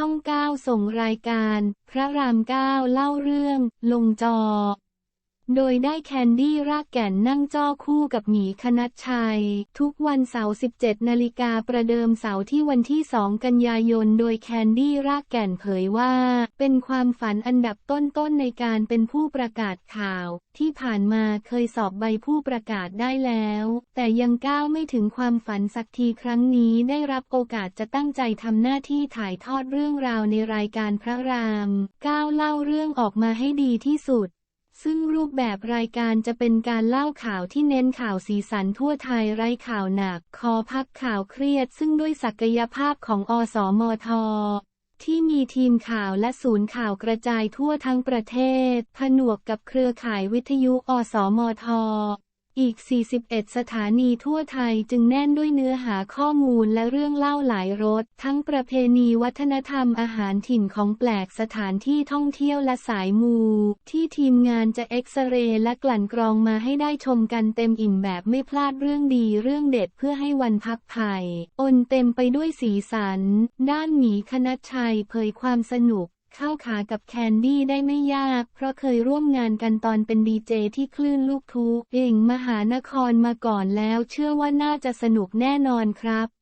ช่อง 9 ส่งรายการ พระราม 9 เล่าเรื่อง ลงจอ โดยได้แคนดี้รากแก่นนั่งจ้อคู่กับหมีคณัชชัย ทุกวันเสาร์ 17 นาฬิกาประเดิมเสาร์ที่วันที่ 2 กันยายน โดยแคนดี้รากแก่นเผยว่า เป็นความฝันอันดับต้นๆในการเป็นผู้ประกาศข่าว ที่ผ่านมาเคยสอบใบผู้ประกาศได้แล้ว แต่ยังก้าวไม่ถึงความฝันสักทีครั้งนี้ได้รับโอกาสจะตั้งใจทำหน้าที่ถ่ายทอดเรื่องราวในรายการพระรามก้าวเล่าเรื่องออกมาให้ดีที่สุด ซึ่งรูปแบบรายการจะเป็นการเล่าข่าวที่เน้นข่าวสีสันทั่วไทยไร้ข่าวหนัก คอพักข่าวเครียด ซึ่งด้วยศักยภาพของอสมทที่มีทีมข่าวและศูนย์ข่าวกระจายทั่วทั้งประเทศ ผนวกกับเครือข่ายวิทยุอสมทอ อีก 41 สถานีทั่วไทยจึงแน่นด้วยเนื้อหาข้อมูลและเรื่องเล่าหลายรสทั้งประเพณีวัฒนธรรมอาหารถิ่นของแปลกสถานที่ท่องเที่ยวและสายมู ที่ทีมงานจะเอ็กซเรย์และกลั่นกรองมาให้ได้ชมกันเต็มอิ่มแบบไม่พลาดเรื่องดีเรื่องเด็ดเพื่อให้วันพักภัยอนเต็มไปด้วยสีสัน ด้านหมีคณัชชัยเผยความสนุก เข้าขากับแคนดี้ได้ไม่ยาก เพราะเคยร่วมงานกันตอนเป็นดีเจที่คลื่นลูกทุกเองมหานครมาก่อนแล้วเชื่อว่าน่าจะสนุกแน่นอนครับ